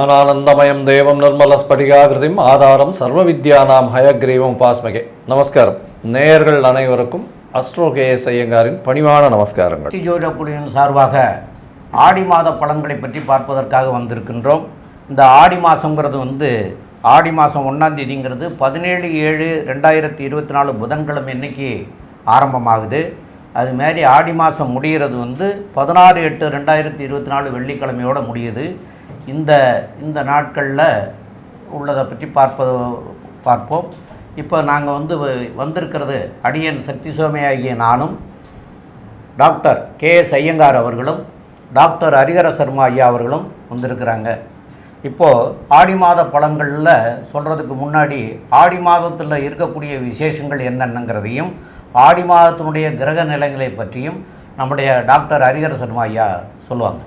ஞானானந்தமயம் தேவம் நிர்மலஸ்படிகாகிருதிம் ஆதாரம் சர்வ வித்யா நாம் ஹயக்ரீவம் உபாஸ்மகே. நமஸ்காரம். நேயர்கள் அனைவருக்கும் அஸ்ட்ரோ கேஎஸ் ஐயங்காரின் பணிவான நமஸ்காரங்கள். ஜோதிட சார்பாக ஆடி மாத பலன்களை பற்றி பார்ப்பதற்காக வந்திருக்கின்றோம். இந்த ஆடி மாதங்கிறது வந்து ஆடி மாதம் ஒன்றாம் தேதிங்கிறது பதினேழு ஏழு ரெண்டாயிரத்தி இருபத்தி நாலு புதன்கிழமை இன்னைக்கு ஆரம்பமாகுது. அது மாதிரி ஆடி மாதம் முடிகிறது வந்து பதினாறு எட்டு ரெண்டாயிரத்தி இருபத்தி நாலு வெள்ளிக்கிழமையோடு முடியுது. இந்த இந்த நாட்களில் உள்ளதை பற்றி பார்ப்பது பார்ப்போம். இப்போ நாங்கள் வந்து வ- வந்திருக்கிறது அடியன் சக்தி சுவாமி ஆகிய நானும் டாக்டர் கே எஸ் ஐயங்கார் அவர்களும் டாக்டர் ஹரிகர சர்மா ஐயா அவர்களும் வந்திருக்கிறாங்க. இப்போது ஆடி மாத பழங்களில் சொல்கிறதுக்கு முன்னாடி ஆடி மாதத்தில் இருக்கக்கூடிய விசேஷங்கள் என்னென்னங்கிறதையும் ஆடி மாதத்தினுடைய கிரக நிலைகளை பற்றியும் நம்முடைய டாக்டர் ஹரிகர சர்மா ஐயா சொல்லுவாங்க.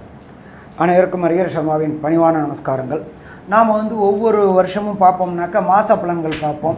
அனைவருக்கும் அரியர் சர்மாவின் பணிவான நமஸ்காரங்கள். நாம் வந்து ஒவ்வொரு வருஷமும் பார்ப்போம்னாக்கா மாத பலன்கள் பார்ப்போம்.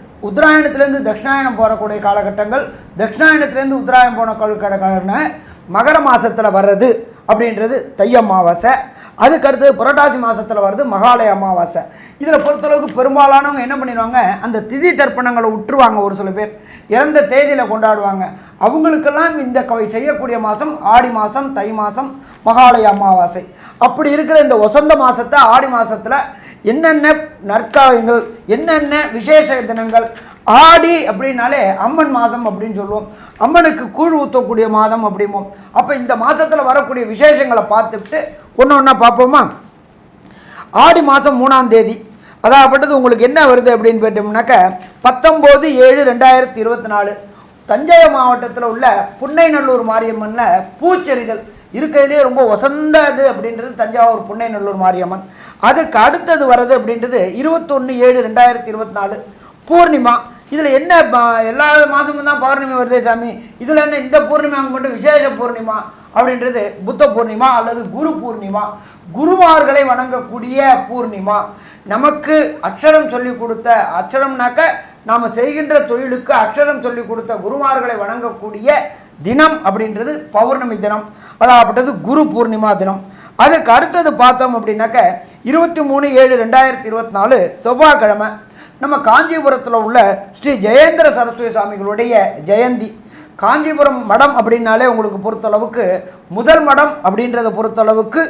உத்தராயணத்துலேருந்து தட்சிணாயணம் போகக்கூடிய காலகட்டங்கள் தட்சிணாயணத்துலேருந்து உத்தராயணம் போன காலகட்டங்கள்னா மகர மாதத்தில் வர்றது அப்படின்றது தை அமாவாசை. அதுக்கடுத்து புரட்டாசி மாதத்தில் வருது மகாலய அமாவாசை. இதில் பொறுத்தளவுக்கு பெரும்பாலானவங்க என்ன பண்ணிடுவாங்க அந்த திதி தர்ப்பணங்களை விட்டுருவாங்க ஒரு சில பேர். இறந்த தேதியில் கொண்டாடுவாங்க. அவங்களுக்கெல்லாம் இந்த கவை செய்யக்கூடிய மாதம் ஆடி மாதம் தை மாதம் மகாலய அமாவாசை. அப்படி இருக்கிற இந்த வசந்த மாதத்தை ஆடி மாதத்தில் என்னென்ன நற்காலங்கள் என்னென்ன விசேஷ தினங்கள் ஆடி அப்படின்னாலே அம்மன் மாதம் அப்படின்னு சொல்லுவோம். அம்மனுக்கு கூழ் ஊற்றக்கூடிய மாதம் அப்படிம்போம். அப்போ இந்த மாதத்தில் வரக்கூடிய விசேஷங்களை பார்த்துட்டு ஒன்று ஒன்றா பார்ப்போமா? ஆடி மாதம் மூணாம் தேதி. அதாகப்பட்டது உங்களுக்கு என்ன வருது அப்படின்னு போயிட்டோம்னாக்க பத்தொம்போது ஏழு ரெண்டாயிரத்தி இருபத்தி நாலு. தஞ்சை மாவட்டத்தில் உள்ள புன்னைநல்லூர் மாரியம்மனில் பூச்செறிதல் இருக்கிறதுலே ரொம்ப வசந்த இது அப்படின்றது தஞ்சாவூர் புன்னைநல்லூர் மாரியம்மன். அதுக்கு அடுத்தது வர்றது அப்படின்றது இருபத்தொன்று ஏழு ரெண்டாயிரத்தி இருபத்தி நாலு பூர்ணிமா. இதில் என்ன எல்லா மாதமும் தான் பௌர்ணமி வருதே சாமி. இதில் என்ன இந்த பூர்ணிமாவுக்கு மட்டும் விசேஷ பூர்ணிமா அப்படின்றது புத்த பூர்ணிமா அல்லது குரு பூர்ணிமா. குருமார்களை வணங்கக்கூடிய பூர்ணிமா. நமக்கு அக்ஷரம் சொல்லி கொடுத்த அக்ஷரம்னாக்க நாம் செய்கின்ற தொழிலுக்கு அக்ஷரம் சொல்லி கொடுத்த குருமார்களை வணங்கக்கூடிய தினம் அப்படின்றது பௌர்ணமி தினம் அதாகப்பட்டது குரு பூர்ணிமா தினம். அதுக்கு அடுத்தது பார்த்தோம் அப்படின்னாக்க இருபத்தி மூணு ஏழு ரெண்டாயிரத்தி இருபத்தி நாலு செவ்வாய்க்கிழமை. நம்ம காஞ்சிபுரத்தில் உள்ள ஸ்ரீ ஜெயேந்திர சரஸ்வதி சுவாமிகளுடைய ஜெயந்தி. காஞ்சிபுரம் மடம் அப்படின்னாலே உங்களுக்கு பொறுத்தளவுக்கு முதல் மடம் அப்படின்றத பொறுத்தளவுக்கு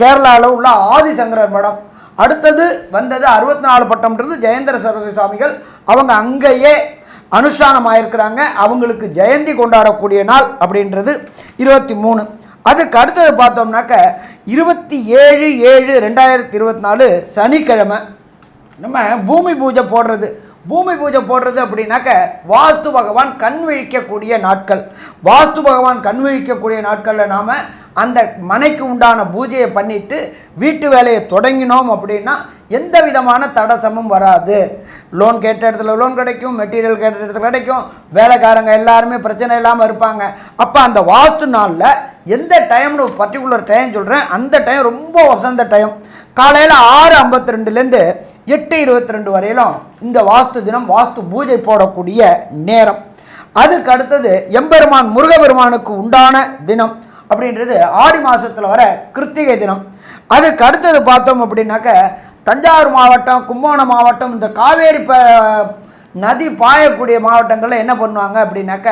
கேரளாவில் உள்ள ஆதிசங்கரர் மடம். அடுத்தது வந்தது அறுபத்தி நாலு பட்டம்ன்றது ஜெயேந்திர சரஸ்வதி சுவாமிகள். அவங்க அங்கேயே அனுஷ்டானமாயிருக்கிறாங்க. அவங்களுக்கு ஜெயந்தி கொண்டாடக்கூடிய நாள் அப்படின்றது இருபத்தி மூணு. அதுக்கு அடுத்தது பார்த்தோம்னாக்க இருபத்தி ஏழு ஏழு ரெண்டாயிரத்தி இருபத்தி நாலு சனிக்கிழமை நம்ம பூமி பூஜை போடுறது. பூமி பூஜை போடுறது அப்படின்னாக்க வாஸ்து பகவான் கண் விழிக்கக்கூடிய நாட்கள். வாஸ்து பகவான் கண் விழிக்கக்கூடிய நாட்களில் நாம் அந்த மனைக்கு உண்டான பூஜையை பண்ணிவிட்டு வீட்டு வேலையை தொடங்கினோம் அப்படின்னா எந்த விதமான தடசமும் வராது. லோன் கேட்ட இடத்துல லோன் கிடைக்கும் மெட்டீரியல் கேட்ட இடத்துல கிடைக்கும். வேலைக்காரங்க எல்லாருமே பிரச்சனை இல்லாமல் இருப்பாங்க. அப்போ அந்த வாஸ்து நாளில் எந்த டைம்னு ஒரு பர்டிகுலர் டைம் சொல்கிறேன் அந்த டைம் ரொம்ப வசந்த டைம் காலையில் ஆறு ஐம்பத்தி ரெண்டுலேருந்து எட்டு இருபத்தி ரெண்டு வரையிலும் இந்த வாஸ்து தினம் வாஸ்து பூஜை போடக்கூடிய நேரம். அதுக்கு அடுத்தது எம்பெருமான் முருகபெருமானுக்கு உண்டான தினம். அப்படின்றது ஆடி மாதத்தில் வர கிருத்திகை தினம். அதுக்கு அடுத்தது பார்த்தோம் அப்படின்னாக்க தஞ்சாவூர் மாவட்டம் கும்பகோணம் மாவட்டம் இந்த காவேரி ப நதி பாயக்கூடிய மாவட்டங்களில் என்ன பண்ணுவாங்க அப்படின்னாக்க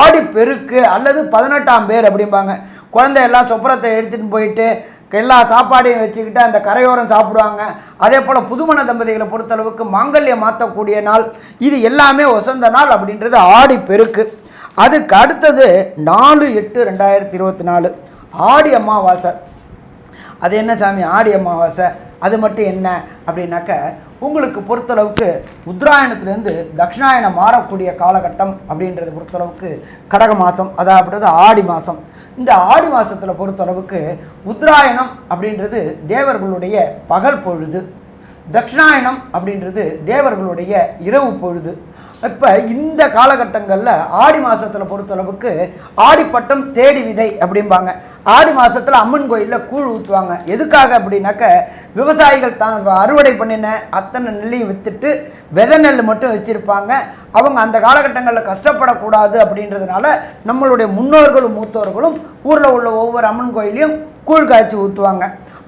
ஆடி பெருக்கு அல்லது பதினெட்டாம் பேர் அப்படிம்பாங்க. குழந்தை எல்லாம் சொப்பரத்தை எடுத்துகிட்டு போயிட்டு எல்லா சாப்பாடையும் வச்சுக்கிட்டு அந்த கரையோரம் சாப்பிடுவாங்க. அதே போல் புதுமண தம்பதிகளை பொறுத்தளவுக்கு மாங்கல்யம் மாற்றக்கூடிய நாள். இது எல்லாமே வசந்த நாள் அப்படின்றது ஆடி பெருக்கு. அதுக்கு அடுத்தது நாலு எட்டு ரெண்டாயிரத்தி இருபத்தி நாலு. ஆடி அமாவாசை. அது என்ன சாமி? ஆடி அமாவாசை. அது மட்டும் என்ன? அப்படின்னாக்க உங்களுக்கு பொறுத்தளவுக்கு உத்தராயணத்துலேருந்து தட்சிணாயணம் மாறக்கூடிய காலகட்டம் அப்படின்றத பொறுத்தளவுக்கு கடக மாதம் அதாவது ஆடி மாதம் இந்த ஆடி மாதத்தில் பொறுத்தளவுக்கு உத்தராயணம் அப்படின்றது தேவர்களுடைய பகல் பொழுது. தட்சிணாயணம் அப்படின்றது தேவர்களுடைய இரவு பொழுது. இப்போ இந்த காலகட்டங்களில் ஆடி மாதத்தில் பொறுத்தளவுக்கு ஆடிப்பட்டம் தேடி விதை அப்படிம்பாங்க. ஆடி மாதத்தில் அம்மன் கோயிலில் கூழ் ஊற்றுவாங்க எதுக்காக அப்படின்னாக்க விவசாயிகள் தான் அறுவடை பண்ணின அத்தனை நெல்லையும் விற்றுட்டு விதை நெல் மட்டும் வச்சுருப்பாங்க. அவங்க அந்த காலகட்டங்களில் கஷ்டப்படக்கூடாது அப்படின்றதுனால நம்மளுடைய முன்னோர்களும் மூத்தோர்களும் ஊரில் உள்ள ஒவ்வொரு அம்மன் கோயிலையும் கூழ் காய்ச்சி ஊற்றுவாங்க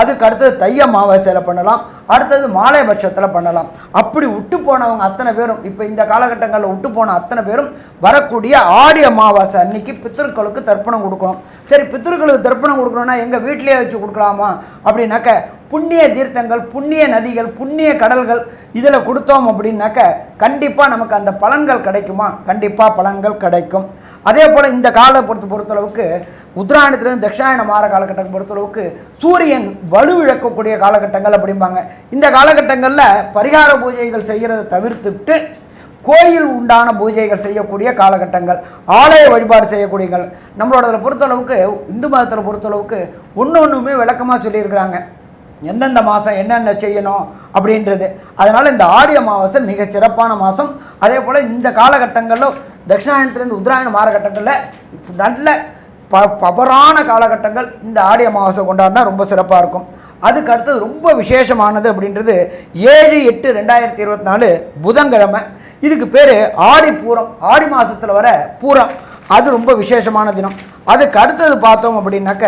அதுக்கு அடுத்தது தைய அமாவாசையில் பண்ணலாம். அடுத்தது மாலை பட்சத்தில் பண்ணலாம். அப்படி விட்டு போனவங்க அத்தனை பேரும் இப்போ இந்த காலகட்டங்களில் விட்டு போன அத்தனை பேரும் வரக்கூடிய ஆடி அமாவாசை அன்னைக்கு பித்திருக்களுக்கு தர்ப்பணம் கொடுக்கணும். சரி பித்திருக்களுக்கு தர்ப்பணம் கொடுக்கணும்னா எங்கள் வீட்டிலேயே வச்சு கொடுக்கலாமா? அப்படின்னாக்க புண்ணிய தீர்த்தங்கள் புண்ணிய நதிகள் புண்ணிய கடல்கள் இதில் கொடுத்தோம் அப்படின்னாக்க கண்டிப்பாக நமக்கு அந்த பலன்கள் கிடைக்குமா? கண்டிப்பாக பலன்கள் கிடைக்கும். அதே போல் இந்த கால பொறுத்த பொறுத்தளவுக்கு உத்தராயணத்துலேருந்து தட்சிணாயணம் மாற காலகட்டம் பொறுத்தளவுக்கு சூரியன் வலுவிழக்கக்கூடிய காலகட்டங்கள் அப்படிம்பாங்க. இந்த காலகட்டங்களில் பரிகார பூஜைகள் செய்கிறத தவிர்த்துவிட்டு கோயில் உண்டான பூஜைகள் செய்யக்கூடிய காலகட்டங்கள் ஆலய வழிபாடு செய்யக்கூடியங்கள். நம்மளோட பொறுத்தளவுக்கு இந்து மதத்தில் பொறுத்தளவுக்கு ஒன்று ஒன்றுமே விளக்கமாக சொல்லியிருக்கிறாங்க. எந்தெந்த மாதம் என்னென்ன செய்யணும் அப்படின்றது. அதனால் இந்த ஆடி அமாவாசை மிக சிறப்பான மாதம் அதே போல் இந்த காலகட்டங்களில் தட்சிணாயனத்துலேருந்து உத்தராயண மாறகட்டங்களில் நல்ல ப பவரான காலகட்டங்கள் இந்த ஆடி அமாவாசை கொண்டாடினா ரொம்ப சிறப்பாக இருக்கும். அதுக்கு அடுத்தது ரொம்ப விசேஷமானது அப்படின்றது ஏழு எட்டு ரெண்டாயிரத்தி இருபத்தி நாலு புதன்கிழமை. இதுக்கு பேர் ஆடி பூரம் ஆடி மாதத்தில் வர பூரம். அது ரொம்ப விசேஷமான தினம். அதுக்கு அடுத்தது பார்த்தோம் அப்படின்னாக்க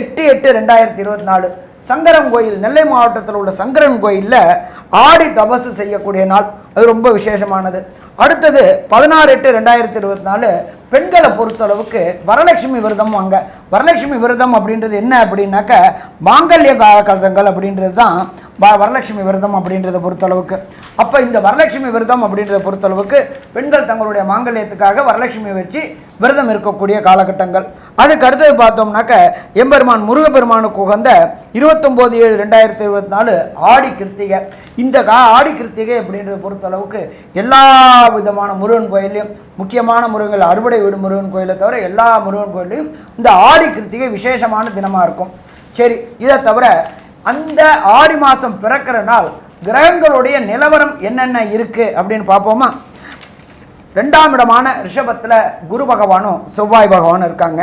எட்டு எட்டு ரெண்டாயிரத்தி இருபத்தி நாலு சங்கரன் கோயில் நெல்லை மாவட்டத்தில் உள்ள சங்கரன் கோயிலில் ஆடி தபசு செய்யக்கூடிய நாள். அது ரொம்ப விசேஷமானது. அடுத்தது பதினாறு எட்டு ரெண்டாயிரத்தி இருபத்தி நாலு பெண்களை பொறுத்தளவுக்கு வரலட்சுமி விரதம் அங்கே. வரலட்சுமி விரதம் அப்படின்றது என்ன அப்படின்னாக்க மாங்கல்ய காலகட்டங்கள் அப்படின்றது தான் வரலட்சுமி விரதம் அப்படின்றத பொறுத்தளவுக்கு. அப்போ இந்த வரலட்சுமி விரதம் அப்படின்றத பொறுத்தளவுக்கு பெண்கள் தங்களுடைய மாங்கல்யத்துக்காக வரலட்சுமி வச்சு விரதம் இருக்கக்கூடிய காலகட்டங்கள். அதுக்கு அடுத்தது பார்த்தோம்னாக்க எம்பெருமான் முருகப்பெருமானுக்கு உகந்த இருபத்தொம்போது ஏழு ரெண்டாயிரத்தி இருபத்தி நாலு ஆடி கிருத்திகை. இந்த கா ஆடி கிருத்திகை அப்படின்றத பொறுத்தளவுக்கு எல்லா விதமான முருகன் கோயிலையும் முக்கியமான முருகன் அறுவடை வீடு முருகன் கோயிலை தவிர எல்லா முருகன் கோயிலையும் இந்த ஆடி கிருத்திகை விசேஷமான தினமாக இருக்கும். சரி இதை தவிர அந்த ஆடி மாதம் பிறக்கிற நாள் கிரகங்களுடைய நிலவரம் என்னென்ன இருக்குது அப்படின்னு பார்ப்போமா? ரெண்டாம் இடமான ரிஷபத்தில் குரு பகவானும் செவ்வாய் பகவானும் இருக்காங்க.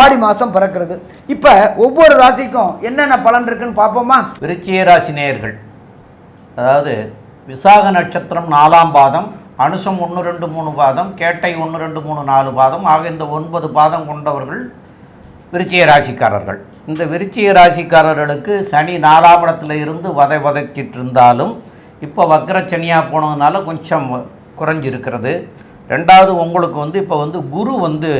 ஆடி மாதம் பிறக்கிறது. இப்போ ஒவ்வொரு ராசிக்கும் என்னென்ன பலன் இருக்குன்னு பார்ப்போமா? விருச்சிய ராசி நேயர்கள் அதாவது விசாக நட்சத்திரம் நாலாம் பாதம் அனுஷம் ஒன்று ரெண்டு மூணு பாதம் கேட்டை ஒன்று ரெண்டு மூணு நாலு பாதம் ஆக இந்த ஒன்பது பாதம் கொண்டவர்கள் விருச்சிய ராசிக்காரர்கள். இந்த விருச்சிய ராசிக்காரர்களுக்கு சனி நாலாம் இடத்துல இருந்து வதை வதைச்சிட்டு இருந்தாலும் இப்போ வக்ரச்சனியாக போனதுனால கொஞ்சம் குறைஞ்சிருக்கிறது. ரெண்டாவது உங்களுக்கு வந்து இப்போ வந்து குரு வந்து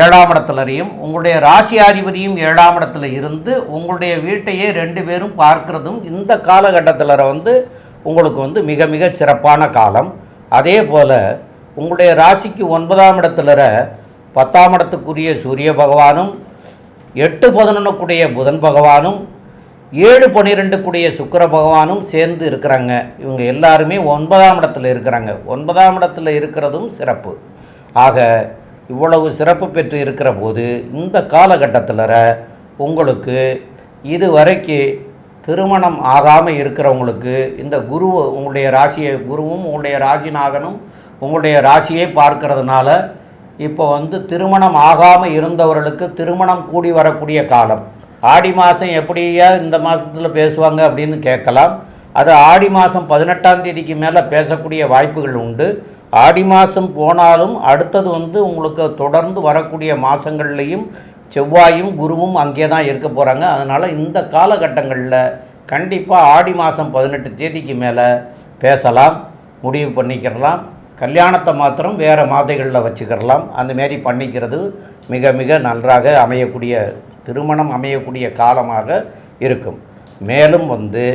ஏழாம் இடத்துலரையும் உங்களுடைய ராசியாதிபதியும் ஏழாம் இடத்துல இருந்து உங்களுடைய வீட்டையே ரெண்டு பேரும் பார்க்கிறதும் இந்த காலகட்டத்தில் வந்து உங்களுக்கு வந்து மிக மிக சிறப்பான காலம். அதே போல் உங்களுடைய ராசிக்கு ஒன்பதாம் இடத்துல பத்தாம் இடத்துக்குரிய சூரிய பகவானும் எட்டு பதினொன்றுக்குடைய புதன் பகவானும் ஏழு பன்னிரெண்டுக்குடைய சுக்கிர பகவானும் சேர்ந்து இருக்கிறாங்க. இவங்க எல்லாருமே ஒன்பதாம் இடத்துல இருக்கிறாங்க. ஒன்பதாம் இடத்துல இருக்கிறதும் சிறப்பு. ஆக இவ்வளவு சிறப்பு பெற்று இருக்கிற போது இந்த காலகட்டத்தில் உங்களுக்கு இது வரைக்கும் திருமணம் ஆகாமல் இருக்கிறவங்களுக்கு இந்த குரு உங்களுடைய ராசியை குருவும் உங்களுடைய ராசிநாதனும் உங்களுடைய ராசியை பார்க்கறதுனால இப்போ வந்து திருமணம் ஆகாமல் இருந்தவர்களுக்கு திருமணம் கூடி வரக்கூடிய காலம். ஆடி மாதம் எப்படியா இந்த மாதத்தில் பேசுவாங்க அப்படின்னு கேட்கலாம். அது ஆடி மாதம் பதினெட்டாம் தேதிக்கு மேலே பேசக்கூடிய வாய்ப்புகள் உண்டு. ஆடி மாதம் போனாலும் அடுத்தது வந்து உங்களுக்கு தொடர்ந்து வரக்கூடிய மாதங்கள்லேயும் செவ்வாயும் குருவும் அங்கே தான் இருக்க போகிறாங்க அதனால் இந்த காலகட்டங்களில் கண்டிப்பாக ஆடி மாதம் பதினெட்டு தேதிக்கு மேலே பேசலாம் முடிவு பண்ணிக்கிறலாம். கல்யாணத்தை மாத்திரம் வேறு மாதைகளில் வச்சுக்கிறலாம். அந்தமாரி பண்ணிக்கிறது மிக மிக நன்றாக அமையக்கூடிய திருமணம் அமையக்கூடிய காலமாக இருக்கும். மேலும் வந்து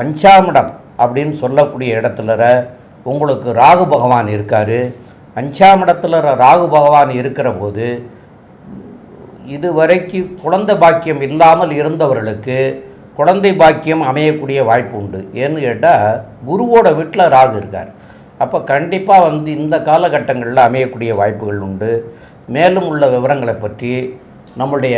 அஞ்சாம் இடம் அப்படின்னு சொல்லக்கூடிய இடத்துல உங்களுக்கு ராகு பகவான் இருக்கார். அஞ்சாம் இடத்துல ராகு பகவான் இருக்கிற போது இதுவரைக்கு குழந்தை பாக்கியம் இல்லாமல் இருந்தவர்களுக்கு குழந்தை பாக்கியம் அமையக்கூடிய வாய்ப்பு உண்டு. ஏன்னு கேட்டால் குருவோட வீட்டில் ராகு இருக்கார். அப்போ கண்டிப்பாக வந்து இந்த காலகட்டங்களில் அமையக்கூடிய வாய்ப்புகள் உண்டு. மேலும் உள்ள விவரங்களை பற்றி நம்முடைய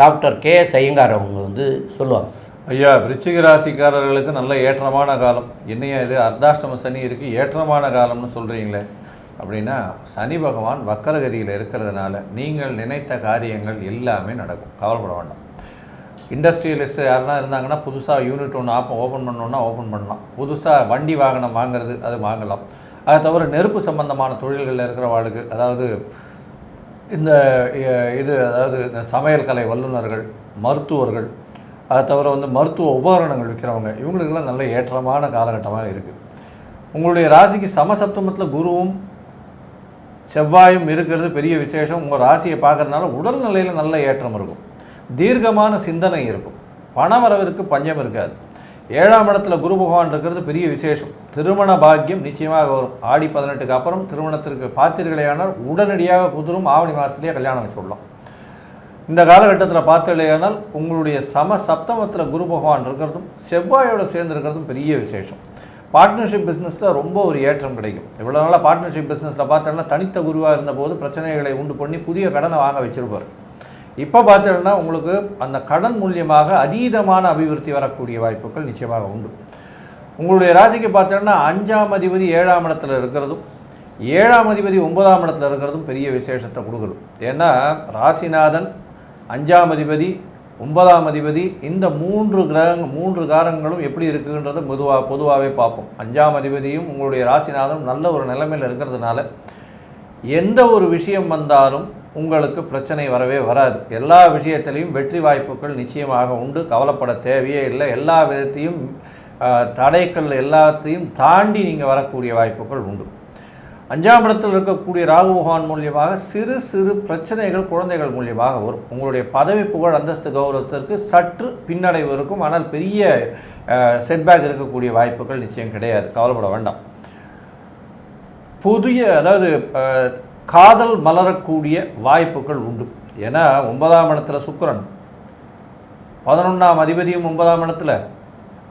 டாக்டர் கே எஸ் ஐயங்கார் அவங்க வந்து சொல்லுவாங்க. ஐயா விருச்சிக ராசிக்காரர்களுக்கு நல்ல ஏற்றமான காலம். என்னையா இது? அர்த்தாஷ்டம சனி இருக்குது ஏற்றமான காலம்னு சொல்கிறீங்களே அப்படின்னா சனி பகவான் வக்கரகதியில் இருக்கிறதுனால நீங்கள் நினைத்த காரியங்கள் எல்லாமே நடக்கும். கவலைப்பட வேண்டாம். இண்டஸ்ட்ரியலிஸ்ட் யாருன்னா இருந்தாங்கன்னா புதுசாக யூனிட் ஒன்று ஆப்ப ஓப்பன் பண்ணணுன்னா ஓப்பன் பண்ணலாம். புதுசாக வண்டி வாகனம் வாங்குறது அது வாங்கலாம். அதை தவிர நெருப்பு சம்பந்தமான தொழில்களில் இருக்கிறவாளுக்கு அதாவது இந்த இது அதாவது இந்த சமையல் கலை வல்லுநர்கள் மருத்துவர்கள் அதை தவிர வந்து மருத்துவ உபகரணங்கள் விற்கிறவங்க இவங்களுக்கெல்லாம் நல்ல ஏற்றமான காலகட்டமாக இருக்குது உங்களுடைய ராசிக்கு சமசப்தமத்தில் குருவும் செவ்வாயும் இருக்கிறது பெரிய விசேஷம். உங்கள் ராசியை பார்க்குறதுனால உடல்நிலையில் நல்ல ஏற்றம் இருக்கும். தீர்க்கமான சிந்தனை இருக்கும். பணவரவிற்கு பஞ்சம் இருக்காது. ஏழாம் இடத்துல குரு பகவான் இருக்கிறது பெரிய விசேஷம். திருமண பாக்கியம் நிச்சயமாக வரும். ஆடி பதினெட்டுக்கு அப்புறம் திருமணத்திற்கு பார்த்தீர்களேயானால் உடனடியாக குதிரும். ஆவணி மாதத்துலேயே கல்யாணம் வச்சுடலாம் இந்த காலகட்டத்தில் பார்த்தீர்களேயானால் உங்களுடைய சம சப்தமத்தில் குரு பகவான் இருக்கிறதும் செவ்வாயோடு சேர்ந்து இருக்கிறதும் பெரிய விசேஷம். பார்ட்னர்ஷிப் பிஸ்னஸில் ரொம்ப ஒரு ஏற்றம் கிடைக்கும். இவ்வளோ நாளாக பார்ட்னர்ஷிப் பிஸ்னஸில் பார்த்தோன்னா தனித்த குருவாக இருந்தபோது பிரச்சனைகளை உண்டு பண்ணி புதிய கடனை வாங்க வச்சிருப்பார். இப்போ பார்த்தீங்கன்னா உங்களுக்கு அந்த கடன் மூலியமாக அதீதமான அபிவிருத்தி வரக்கூடிய வாய்ப்புகள் நிச்சயமாக உண்டு. உங்களுடைய ராசிக்கு பார்த்தீங்கன்னா அஞ்சாம் அதிபதி ஏழாம் இடத்துல இருக்கிறதும் ஏழாம் அதிபதி ஒன்பதாம் இடத்துல இருக்கிறதும் பெரிய விசேஷத்தை கொடுக்குது. ஏன்னா ராசிநாதன் அஞ்சாம் அதிபதி ஒன்பதாம் அதிபதி இந்த மூன்று கிரகங்கள் மூன்று காரங்களும் எப்படி இருக்குன்றதை பொதுவாக பொதுவாகவே பார்ப்போம். அஞ்சாம் அதிபதியும் உங்களுடைய ராசிநாதனும் நல்ல ஒரு நிலைமையில் இருக்கிறதுனால எந்த ஒரு விஷயம் வந்தாலும் உங்களுக்கு பிரச்சனை வரவே வராது. எல்லா விஷயத்திலையும் வெற்றி வாய்ப்புகள் நிச்சயமாக உண்டு. கவலைப்பட தேவையே இல்லை. எல்லா விதத்தையும் தடைக்கல் தடைகள் எல்லாத்தையும் தாண்டி நீங்கள் வரக்கூடிய வாய்ப்புகள் உண்டு. அஞ்சாம் இடத்தில் இருக்கக்கூடிய ராகு பகவான் மூலியமாக சிறு சிறு பிரச்சனைகள் குழந்தைகள் மூலியமாக வரும். உங்களுடைய பதவி புகழ் அந்தஸ்து கௌரவத்திற்கு சற்று பின்னடைவு இருக்கும். ஆனால் பெரிய செட்பேக் இருக்கக்கூடிய வாய்ப்புகள் நிச்சயம் கிடையாது. கவலைப்பட வேண்டாம். புதிய அதாவது காதல் மலரக்கூடிய வாய்ப்புகள் உண்டு. ஏன்னா ஒன்பதாம் இடத்துல சுக்கரன். பதினொன்றாம் அதிபதியும் ஒன்பதாம் இடத்துல.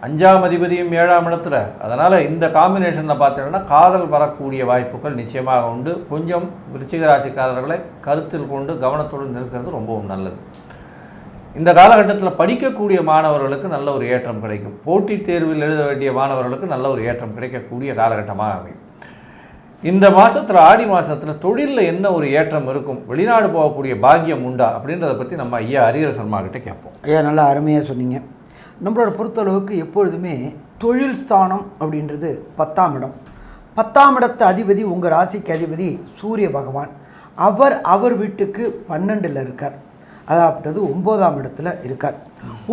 அஞ்சாம் அதிபதியும் ஏழாம் இடத்துல. அதனால் இந்த காம்பினேஷனில் பார்த்தீங்கன்னா காதல் வரக்கூடிய வாய்ப்புகள் நிச்சயமாக உண்டு. கொஞ்சம் விருச்சிக ராசிக்காரர்களை கருத்தில் கொண்டு கவனத்துடன் இருக்கிறது ரொம்பவும் நல்லது. இந்த காலகட்டத்தில் படிக்கக்கூடிய மாணவர்களுக்கு நல்ல ஒரு ஏற்றம் கிடைக்கும். போட்டித் தேர்வில் எழுத வேண்டிய மாணவர்களுக்கு நல்ல ஒரு ஏற்றம் கிடைக்கக்கூடிய காலகட்டமாக அமையும். இந்த மாதத்தில் ஆடி மாதத்தில் தொழிலில் என்ன ஒரு ஏற்றம் இருக்கும்? வெளிநாடு போகக்கூடிய பாக்கியம் உண்டா? அப்படின்றத பற்றி நம்ம ஐயா ஹரிஹர சர்மா கிட்டே கேட்போம். ஐயா நல்லா அருமையாக சொன்னீங்க. நம்மளோட பொறுத்தளவுக்கு எப்பொழுதுமே தொழில் ஸ்தானம் அப்படின்றது பத்தாம் இடம். பத்தாம் இடத்து அதிபதி உங்கள் ராசிக்கு அதிபதி சூரிய பகவான். அவர் அவர் வீட்டுக்கு பன்னெண்டில் இருக்கார். அதாவது ஒம்போதாம் இடத்துல இருக்கார்.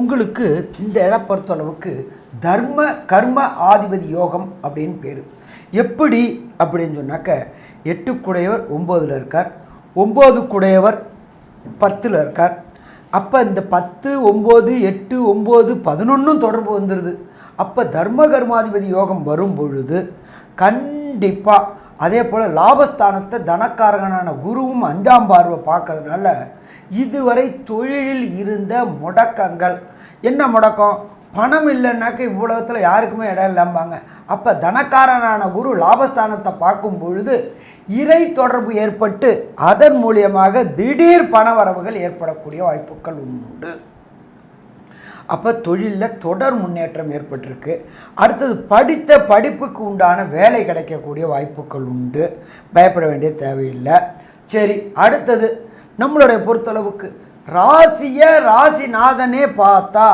உங்களுக்கு இந்த இடம் பொறுத்தளவுக்கு தர்ம கர்ம ஆதிபதி யோகம் அப்படின்னு பேர். எப்படி அப்படின்னு சொன்னாக்க எட்டுக்குடையவர் ஒம்போதில் இருக்கார். ஒம்பது குடையவர் பத்தில் இருக்கார். அப்போ இந்த பத்து ஒம்பது எட்டு ஒம்பது பதினொன்றும் தொடர்பு வந்துடுது அப்போ தர்ம கர்மாதிபதி யோகம் வரும் பொழுது கண்டிப்பாக அதே போல் லாபஸ்தானத்தை தனக்காரகனான குருவும் அஞ்சாம் பார்வை பார்க்கறதுனால இதுவரை தொழிலில் இருந்த முடக்கங்கள். என்ன முடக்கம்? பணம் இல்லைன்னாக்க இவ்வுலகத்தில் யாருக்குமே இடம் இல்லாம்பாங்க. அப்போ தனக்காரனான குரு லாபஸ்தானத்தை பார்க்கும் பொழுது இறை தொடர்பு ஏற்பட்டு அதன் மூலியமாக திடீர் பண வரவுகள் ஏற்படக்கூடிய வாய்ப்புகள் உண்டு. அப்போ தொழிலில் தொடர் முன்னேற்றம் ஏற்பட்டிருக்கு. அடுத்தது படித்த படிப்புக்கு உண்டான வேலை கிடைக்கக்கூடிய வாய்ப்புகள் உண்டு. பயப்பட வேண்டிய தேவையில்லை. சரி அடுத்தது நம்மளுடைய பொறுத்தளவுக்கு ராசியை ராசிநாதனே பார்த்தா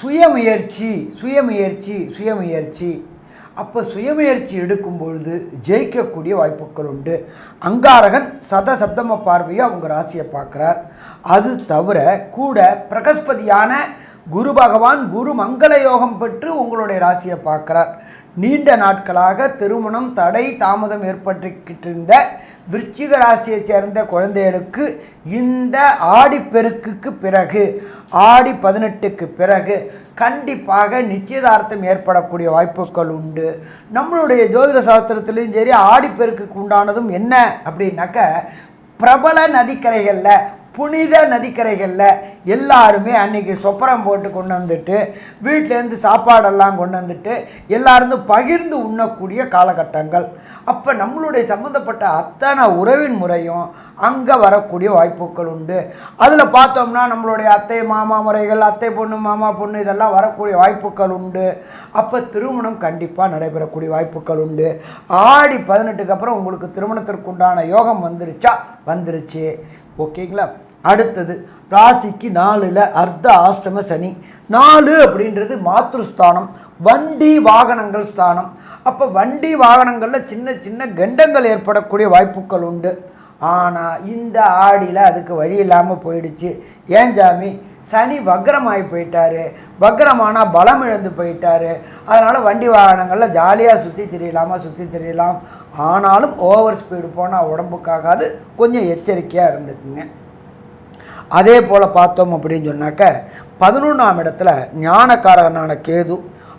சுயமுயற்சி சுயமுயற்சி சுயமுயற்சி. அப்போ சுயமுயற்சி எடுக்கும் பொழுது ஜெயிக்கக்கூடிய வாய்ப்புகள் உண்டு. அங்காரகன் சத சப்தம பார்வையை அவங்க ராசியை பார்க்குறார். அது தவிர கூட பிரகஸ்பதியான குரு பகவான் குரு மங்கள யோகம் பெற்று உங்களுடைய ராசியை பார்க்குறார். நீண்ட நாட்களாக திருமணம் தடை தாமதம் ஏற்பட்டுக்கிட்டு இருந்த விருச்சிக ராசியைச் சேர்ந்த குழந்தைகளுக்கு இந்த ஆடிப்பெருக்குக்கு பிறகு ஆடி பதினெட்டுக்கு பிறகு கண்டிப்பாக நிச்சயதார்த்தம் ஏற்படக்கூடிய வாய்ப்புகள் உண்டு. நம்மளுடைய ஜோதிட சாஸ்திரத்துலேயும் சரி ஆடிப்பெருக்குக்கு உண்டானதும் என்ன அப்படின்னாக்க பிரபல நதிக்கரைகளில் புனித நதிக்கரைகளில் எல்லாருமே அன்றைக்கி சொப்பரம் போட்டு கொண்டு வந்துட்டு வீட்டிலேருந்து சாப்பாடெல்லாம் கொண்டு வந்துட்டு எல்லாருந்து பகிர்ந்து உண்ணக்கூடிய காலகட்டங்கள். அப்போ நம்மளுடைய சம்மந்தப்பட்ட அத்தனை உறவின் முறையும் அங்கே வரக்கூடிய வாய்ப்புகள் உண்டு. அதில் பார்த்தோம்னா நம்மளுடைய அத்தை மாமா முறைகள் அத்தை பொண்ணு மாமா பொண்ணு இதெல்லாம் வரக்கூடிய வாய்ப்புகள் உண்டு. அப்போ திருமணம் கண்டிப்பாக நடைபெறக்கூடிய வாய்ப்புகள் உண்டு. ஆடி பதினெட்டுக்கு அப்புறம் உங்களுக்கு திருமணத்திற்கு உண்டான யோகம் வந்துருச்சா? வந்துருச்சு. ஓகேங்களா? அடுத்தது ராசிக்கு நாலில் அர்த்த ஆஷ்டம சனி. நாலு அப்படின்றது மாத்ருஸ்தானம். வண்டி வாகனங்கள் ஸ்தானம். அப்போ வண்டி வாகனங்களில் சின்ன சின்ன கண்டங்கள் ஏற்படக்கூடிய வாய்ப்புகள் உண்டு. ஆனால் இந்த ஆடியில் அதுக்கு வழி இல்லாமல் போயிடுச்சு. ஏன் ஜாமி? சனி வக்ரமாகி போயிட்டாரு. வக்ரமானால் பலம் இழந்து போயிட்டாரு. அதனால் வண்டி வாகனங்களில் ஜாலியாக சுற்றி தெரியலாமா சுற்றி தெரியலாம். ஆனாலும் ஓவர் ஸ்பீடு போனால் உடம்புக்காகாது. கொஞ்சம் எச்சரிக்கையாக இருந்துக்குங்க. அதே போல் பார்த்தோம் அப்படின்னு சொன்னாக்க பதினொன்றாம் இடத்துல ஞானக்காரகனான கேது.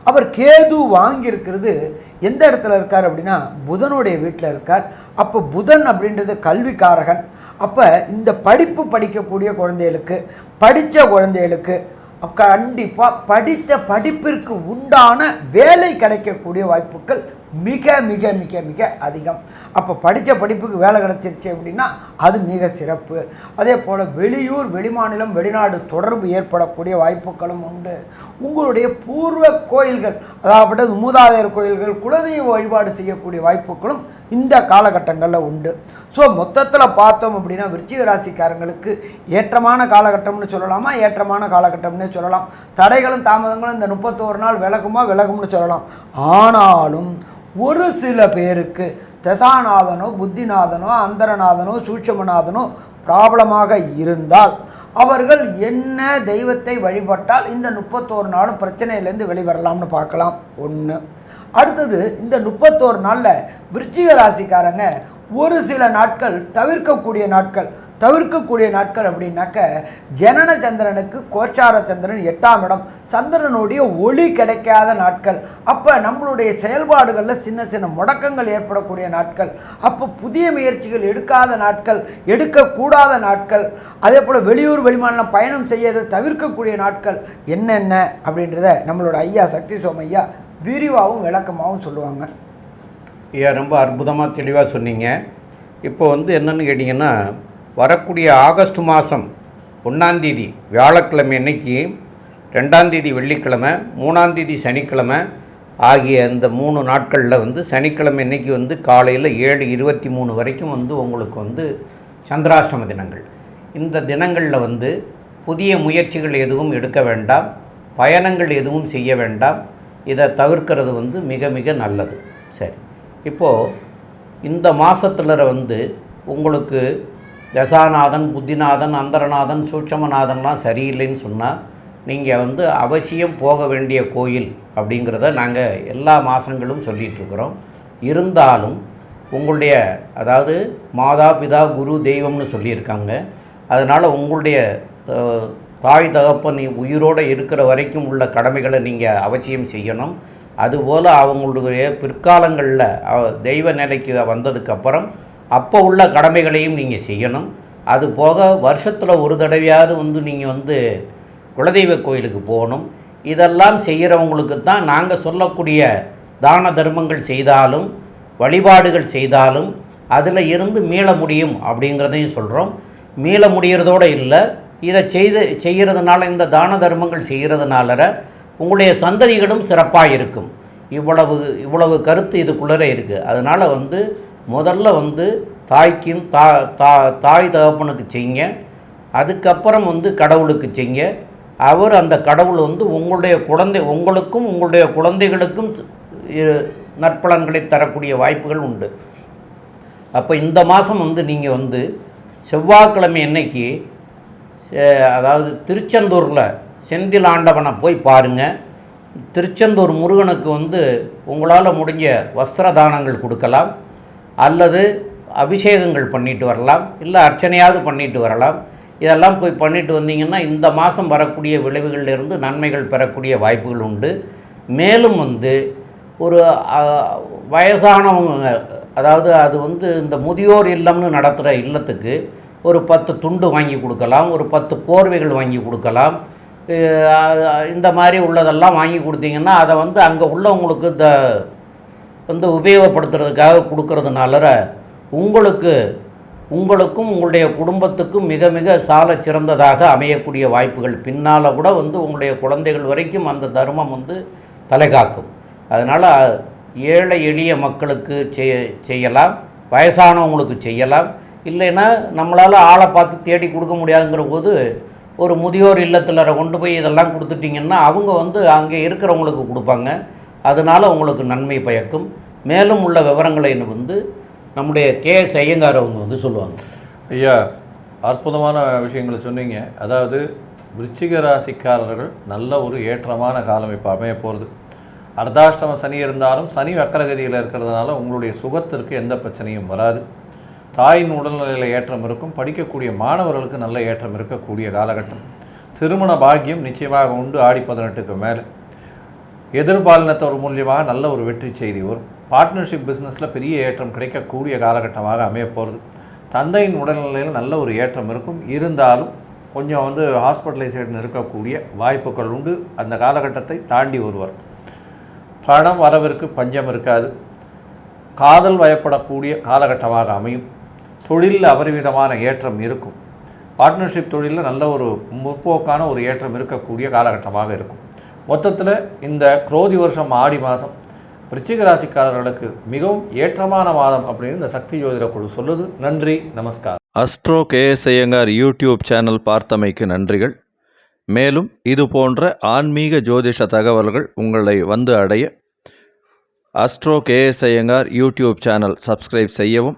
அவர் கேது வாங்கியிருக்கிறது எந்த இடத்துல இருக்கார் அப்படின்னா புதனுடைய வீட்டில் இருக்கார். அப்போ புதன் அப்படின்றது கல்விக்காரகன். அப்போ இந்த படிப்பு படிக்கக்கூடிய குழந்தைகளுக்கு படித்த குழந்தைகளுக்கு கண்டிப்பாக படித்த படிப்பிற்கு உண்டான வேலை கிடைக்கக்கூடிய வாய்ப்புகள் மிக மிக மிக மிக அதிகம். அப்போ படித்த படிப்புக்கு வேலை கிடச்சிருச்சு அப்படின்னா அது மிக சிறப்பு. அதே போல் வெளியூர் வெளிமாநிலம் வெளிநாடு தொடர்பு ஏற்படக்கூடிய வாய்ப்புகளும் உண்டு. உங்களுடைய பூர்வ கோயில்கள் அதாவது மூதாதையர் கோயில்கள் குலதெய்வ வழிபாடு செய்யக்கூடிய வாய்ப்புகளும் இந்த காலகட்டங்களில் உண்டு. ஸோ மொத்தத்தில் பார்த்தோம் அப்படின்னா விருச்சிக ராசிக்காரங்களுக்கு ஏற்றமான காலகட்டம்னு சொல்லலாமா? ஏற்றமான காலகட்டம்னே சொல்லலாம். தடைகளும் தாமதங்களும் இந்த முப்பத்தோரு நாள் விலகுமா விலகும்னு சொல்லலாம். ஆனாலும் ஒரு சில பேருக்கு தசாநாதனோ புத்திநாதனோ அந்தரநாதனோ சூட்சமநாதனோ ப்ராப்ளமாக இருந்தால் அவர்கள் என்ன தெய்வத்தை வழிபட்டால் இந்த முப்பத்தோரு நாளும் பிரச்சனையிலேருந்து வெளிவரலாம்னு பார்க்கலாம். ஒன்று அடுத்தது இந்த முப்பத்தோரு நாளில் விருச்சிக ராசிக்காரங்க ஒரு சில நாட்கள் தவிர்க்கக்கூடிய நாட்கள் தவிர்க்கக்கூடிய நாட்கள் அப்படின்னாக்க ஜனன சந்திரனுக்கு கோச்சார சந்திரன் எட்டாம் இடம். சந்திரனுடைய ஒளி கிடைக்காத நாட்கள். அப்போ நம்மளுடைய செயல்பாடுகளில் சின்ன சின்ன முடக்கங்கள் ஏற்படக்கூடிய நாட்கள். அப்போ புதிய முயற்சிகள் எடுக்காத நாட்கள் எடுக்கக்கூடாத நாட்கள். அதே போல் வெளியூர் வெளிமாநிலம் பயணம் செய்யறதை தவிர்க்கக்கூடிய நாட்கள். என்னென்ன அப்படின்றத நம்மளோட ஐயா சக்தி சோமையா விரிவாகவும் விளக்கமாகவும் சொல்லுவாங்க. ஐயா ரொம்ப அற்புதமாக தெளிவாக சொன்னீங்க. இப்போ வந்து என்னென்னு கேட்டிங்கன்னா வரக்கூடிய ஆகஸ்ட் மாதம் ஒன்றாந்தேதி வியாழக்கிழமை அன்னைக்கு ரெண்டாந்தேதி வெள்ளிக்கிழமை மூணாந்தேதி சனிக்கிழமை ஆகிய அந்த மூணு நாட்களில் வந்து சனிக்கிழமை இன்றைக்கி வந்து காலையில் ஏழு இருபத்தி மூணு வரைக்கும் வந்து உங்களுக்கு வந்து சந்திராஷ்டம தினங்கள். இந்த தினங்களில் வந்து புதிய முயற்சிகள் எதுவும் எடுக்க வேண்டாம் பயணங்கள் எதுவும் செய்ய வேண்டாம். இதை தவிர்க்கிறது வந்து மிக மிக நல்லது. இப்போது இந்த மாதத்தில் வந்து உங்களுக்கு தசாநாதன் புத்திநாதன் அந்தரநாதன் சூட்சமநாதன்லாம் சரியில்லைன்னு சொன்னால் நீங்கள் வந்து அவசியம் போக வேண்டிய கோயில் அப்படிங்கிறத நாங்கள் எல்லா மாதங்களும் சொல்லிகிட்ருக்குறோம் இருந்தாலும் உங்களுடைய அதாவது மாதா பிதா குரு தெய்வம்னு சொல்லியிருக்காங்க. அதனால் உங்களுடைய தாய் தகப்பன் உயிரோடு இருக்கிற வரைக்கும் உள்ள கடமைகளை நீங்கள் அவசியம் செய்யணும். அதுபோல் அவங்களுடைய பிற்காலங்களில் தெய்வ நிலைக்கு வந்ததுக்கப்புறம் அப்போ உள்ள கடமைகளையும் நீங்கள் செய்யணும். அது போக வருஷத்தில் ஒரு தடவையாவது வந்து நீங்கள் வந்து குலதெய்வ கோயிலுக்கு போகணும். இதெல்லாம் செய்கிறவங்களுக்கு தான் நாங்கள் சொல்லக்கூடிய தான தர்மங்கள் செய்தாலும் வழிபாடுகள் செய்தாலும் அதில் இருந்து மீள முடியும் அப்படிங்கிறதையும் சொல்கிறோம். மீள முடிகிறதோடு இல்லை இதை செய்து செய்கிறதுனால இந்த தான தர்மங்கள் செய்கிறதுனால உங்களுடைய சந்ததிகளும் சிறப்பாக இருக்கும் இவ்வளவு இவ்வளவு கருத்து இதுக்குள்ளே இருக்குது அதனால் வந்து முதல்ல வந்து தாய்க்கும் தா தா தாய் தகப்பனுக்கு செய்யுங்க. அதுக்கப்புறம் வந்து கடவுளுக்கு செய்யுங்க. அவர் அந்த கடவுள் வந்து உங்களுடைய குழந்தை உங்களுக்கும் உங்களுடைய குழந்தைகளுக்கும் நற்பலன்களை தரக்கூடிய வாய்ப்புகள் உண்டு. அப்போ இந்த மாதம் வந்து நீங்கள் வந்து செவ்வாய்க்கிழமை அன்னைக்கு அதாவது திருச்செந்தூரில் செந்தில் ஆண்டவனை போய் பாருங்கள் திருச்செந்தூர் முருகனுக்கு வந்து உங்களால் முடிஞ்ச வஸ்திர தானங்கள் கொடுக்கலாம். அல்லது அபிஷேகங்கள் பண்ணிட்டு வரலாம். இல்லை அர்ச்சனையாவது பண்ணிட்டு வரலாம். இதெல்லாம் போய் பண்ணிட்டு வந்தீங்கன்னா இந்த மாதம் வரக்கூடிய விளைவுகளில் இருந்து நன்மைகள் பெறக்கூடிய வாய்ப்புகள் உண்டு. மேலும் வந்து ஒரு வயதானவங்க வயசானவங்க அதாவது அது வந்து இந்த முதியோர் இல்லம்னு நடத்துகிற இல்லத்துக்கு ஒரு பத்து துண்டு வாங்கி கொடுக்கலாம். ஒரு பத்து போர்வைகள் வாங்கி கொடுக்கலாம். இந்த மாதிரி உள்ளதெல்லாம் வாங்கி கொடுத்தீங்கன்னா அதை வந்து அங்கே உள்ளவங்களுக்கு இந்த வந்து உபயோகப்படுத்துறதுக்காக கொடுக்கறதுனால உங்களுக்கு உங்களுக்கும் உங்களுடைய குடும்பத்துக்கும் மிக மிக சால சிறந்ததாக அமையக்கூடிய வாய்ப்புகள். பின்னால் கூட வந்து உங்களுடைய குழந்தைகள் வரைக்கும் அந்த தர்மம் வந்து தலை காக்கும் அதனால் ஏழை எளிய மக்களுக்கு செய்ய செய்யலாம். வயசானவங்களுக்கு செய்யலாம். இல்லைன்னா நம்மளால் ஆளை பார்த்து தேடி கொடுக்க முடியாதுங்கிற போது ஒரு முதியோர் இல்லத்தில் கொண்டு போய் இதெல்லாம் கொடுத்துட்டிங்கன்னா அவங்க வந்து அங்கே இருக்கிறவங்களுக்கு கொடுப்பாங்க. அதனால் உங்களுக்கு நன்மை பயக்கும். மேலும் உள்ள விவரங்களை வந்து நம்முடைய கே எஸ் ஐயங்கார் அவங்க வந்து சொல்லுவாங்க. ஐயா அற்புதமான விஷயங்களை சொன்னீங்க. அதாவது விருச்சிக ராசிக்காரர்கள் நல்ல ஒரு ஏற்றமான காலம் இப்போ அமைய போகிறது அர்த்தாஷ்டம சனி இருந்தாலும் சனி வக்கரகதியில் இருக்கிறதுனால உங்களுடைய சுகத்திற்கு எந்த பிரச்சனையும் வராது. தாயின் உடல்நிலையில் ஏற்றம் இருக்கும். படிக்கக்கூடிய மாணவர்களுக்கு நல்ல ஏற்றம் இருக்கக்கூடிய காலகட்டம். திருமண பாக்கியம் நிச்சயமாக உண்டு. ஆடி பதினெட்டுக்கு மேலே. எதிர்பாலினத்தவர் மூலியமாக நல்ல ஒரு வெற்றி செய்தி வரும். பார்ட்னர்ஷிப் பிஸ்னஸில் பெரிய ஏற்றம் கிடைக்கக்கூடிய காலகட்டமாக அமைய போகிறது தந்தையின் உடல்நிலையில் நல்ல ஒரு ஏற்றம் இருக்கும். இருந்தாலும் கொஞ்சம் வந்து ஹாஸ்பிட்டலைசேஷன் இருக்கக்கூடிய வாய்ப்புகள் உண்டு. அந்த காலகட்டத்தை தாண்டி வருவார் பணம் வரவிற்கு பஞ்சம் இருக்காது. காதல் வயப்படக்கூடிய காலகட்டமாக அமையும். தொழிலில் அபரிமிதமான ஏற்றம் இருக்கும். பார்ட்னர்ஷிப் தொழிலில் நல்ல ஒரு முற்போக்கான ஒரு ஏற்றம் இருக்கக்கூடிய காலகட்டமாக இருக்கும். மொத்தத்தில் இந்த குரோதி வருஷம் ஆடி மாதம் விருச்சிக ராசிக்காரர்களுக்கு மிகவும் ஏற்றமான மாதம் அப்படின்னு இந்த சக்தி ஜோதிட குழு சொல்லுது. நன்றி நமஸ்காரம். Astro KS Iyengar YouTube channel பார்த்தமைக்கு நன்றிகள். மேலும் இது போன்ற ஆன்மீக ஜோதிஷ தகவல்கள் உங்களை வந்து அடைய astro KS Iyengar YouTube channel subscribe செய்யவும்